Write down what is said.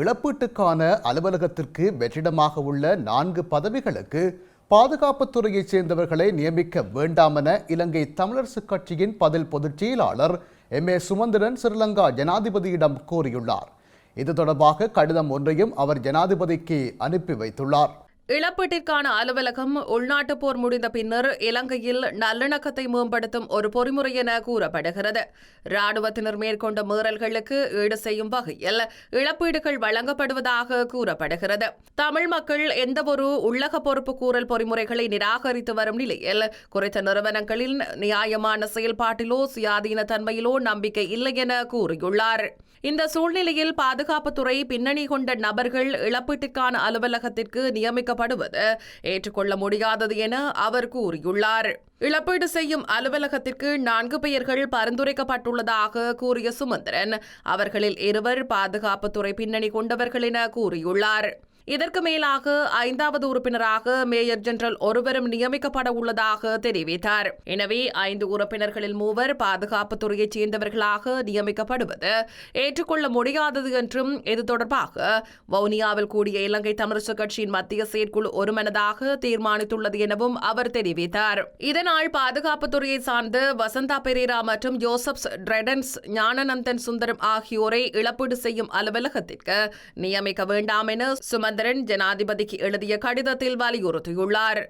இழப்பீட்டுக்கான அலுவலகத்திற்கு வெற்றிடமாக உள்ள நான்கு பதவிகளுக்கு பாதுகாப்புத்துறையைச் சேர்ந்தவர்களை நியமிக்க வேண்டாம் என இலங்கை தமிழரசுக் கட்சியின் பதில் பொதுச் செயலாளர் எம் ஏ சுமந்திரன் ஸ்ரீலங்கா ஜனாதிபதியிடம் கோரியுள்ளார். இது தொடர்பாக கடிதம் ஒன்றையும் அவர் ஜனாதிபதிக்கு அனுப்பி வைத்துள்ளார். இழப்பீட்டிற்கான அலுவலகம் உள்நாட்டு போர் முடிந்த பின்னர் இலங்கையில் நல்லிணக்கத்தை மேம்படுத்தும் ஒரு பொறிமுறை என கூறப்படுகிறது. ராணுவத்தினர் மேற்கொண்ட மீறல்களுக்கு ஈடு செய்யும் வகையில் இழப்பீடுகள் வழங்கப்படுவதாக கூறப்படுகிறது. தமிழ் மக்கள் எந்தவொரு உள்ளக பொறுப்பு கூறல் பொறிமுறைகளை நிராகரித்து வரும் நிலையில் குறித்த நிறுவனங்களின் நியாயமான செயல்பாட்டிலோ சுயாதீன தன்மையிலோ நம்பிக்கை இல்லை என கூறியுள்ளார். இந்த சூழ்நிலையில் பாதுகாப்புத்துறை பின்னணி கொண்ட நபர்கள் இழப்பீட்டுக்கான அலுவலகத்திற்கு நியமிக்கப்படுவது ஏற்றுக்கொள்ள முடியாதது என அவர் கூறியுள்ளார். இழப்பீடு செய்யும் அலுவலகத்திற்கு நான்கு பெயர்கள் பரிந்துரைக்கப்பட்டுள்ளதாக கூறிய சுமந்திரன் அவர்களில் இருவர் பாதுகாப்புத்துறை பின்னணி கொண்டவர்கள் என கூறியுள்ளார். இதற்கு மேலாக ஐந்தாவது உறுப்பினராக மேயர் ஜெனரல் ஒருவரும் நியமிக்கப்பட உள்ளதாக தெரிவித்தார். எனவே ஐந்து உறுப்பினர்களில் மூவர் பாதுகாப்புத்துறையைச் சேர்ந்தவர்களாக நியமிக்கப்படுவது ஏற்றுக்கொள்ள முடியாதது என்றும் இது தொடர்பாக வவுனியாவில் கூடிய இலங்கை தமிழரசு கட்சியின் மத்திய செயற்குழு ஒருமனதாக தீர்மானித்துள்ளது எனவும் அவர் தெரிவித்தார். இதனால் பாதுகாப்புத்துறையை சார்ந்த வசந்தா பெரேரா மற்றும் ஜோசப்ஸ் ட்ரெடன்ஸ் ஞானநந்தன் சுந்தரம் ஆகியோரை இழப்பீடு செய்யும் அலுவலகத்திற்கு நியமிக்க வேண்டாம் என சுமந்திரன் ஜனாதிபதிக்கு எழுதிய கடிதத்தில் வலியுறுத்தியுள்ளார்.